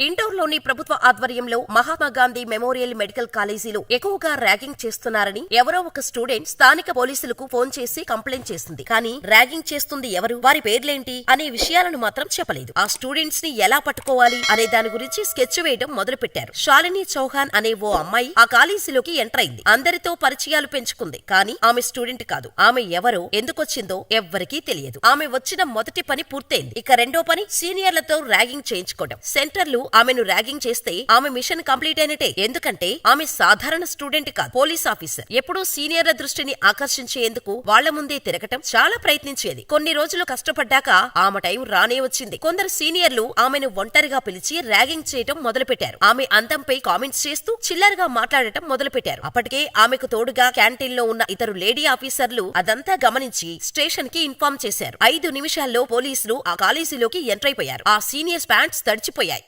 ఇండోర్లోని ప్రభుత్వ ఆధ్వర్యంలో Mahatma Gandhi memorial medical కాలేజీలో ఎక్కువగా ర్యాగింగ్ చేస్తున్నారని ఎవరో ఒక స్టూడెంట్ స్థానిక పోలీసులకు ఫోన్ చేసి కంప్లైంట్ చేసింది. కానీ ర్యాగింగ్ చేస్తుంది ఎవరు? వారి పేర్లేంటి? అనే విషయాలను మాత్రం చెప్పలేదు. ఆ స్టూడెంట్స్ని ఎలా పట్టుకోవాలి అనే దాని గురించి స్కెచ్ వేయడం మొదలు పెట్టారు శాలిని చౌహాన్ అనే ఓ అమ్మాయి ఆ కాలేజీలోకి ఎంటర్ అయింది. అందరితో పరిచయాలు పెంచుకుంది. కానీ ఆమె స్టూడెంట్ కాదు. ఆమె ఎవరో ఎందుకొచ్చిందో ఎవ్వరికీ తెలియదు. ఆమె వచ్చిన మొదటి పని పూర్తయింది. ఇక రెండో పని సీనియర్లతో ర్యాగింగ్ చేయించుకోవడం సెంటర్లు ఆమెను ర్యాగింగ్ చేస్తే ఆమె మిషన్ కంప్లీట్ అయినట్టే. ఎందుకంటే ఆమె సాధారణ స్టూడెంట్ కాదు. Police officer. ఎప్పుడూ సీనియర్ల దృష్టిని ఆకర్షించేందుకు వాళ్ళ ముందే తిరగటం చాలా ప్రయత్నించేది. కొన్ని రోజులు కష్టపడ్డాక ఆమె టైం రానే వచ్చింది. కొందరు సీనియర్లు ఆమెను ఒంటరిగా పిలిచి ర్యాగింగ్ చేయటం మొదలుపెట్టారు. ఆమె అందంపై కామెంట్స్ చేస్తూ చిల్లరగా మాట్లాడటం మొదలుపెట్టారు. అప్పటికే ఆమెకు తోడుగా క్యాంటీన్లో ఉన్న ఇతరు లేడీ ఆఫీసర్లు అదంతా గమనించి స్టేషన్కి ఇన్ఫార్మ్ చేశారు. ఐదు నిమిషాల్లో పోలీసులు ఆ కాలేజీలోకి ఎంటర్ అయిపోయారు. ఆ సీనియర్ ప్యాంట్స్ తడిచిపోయాయి.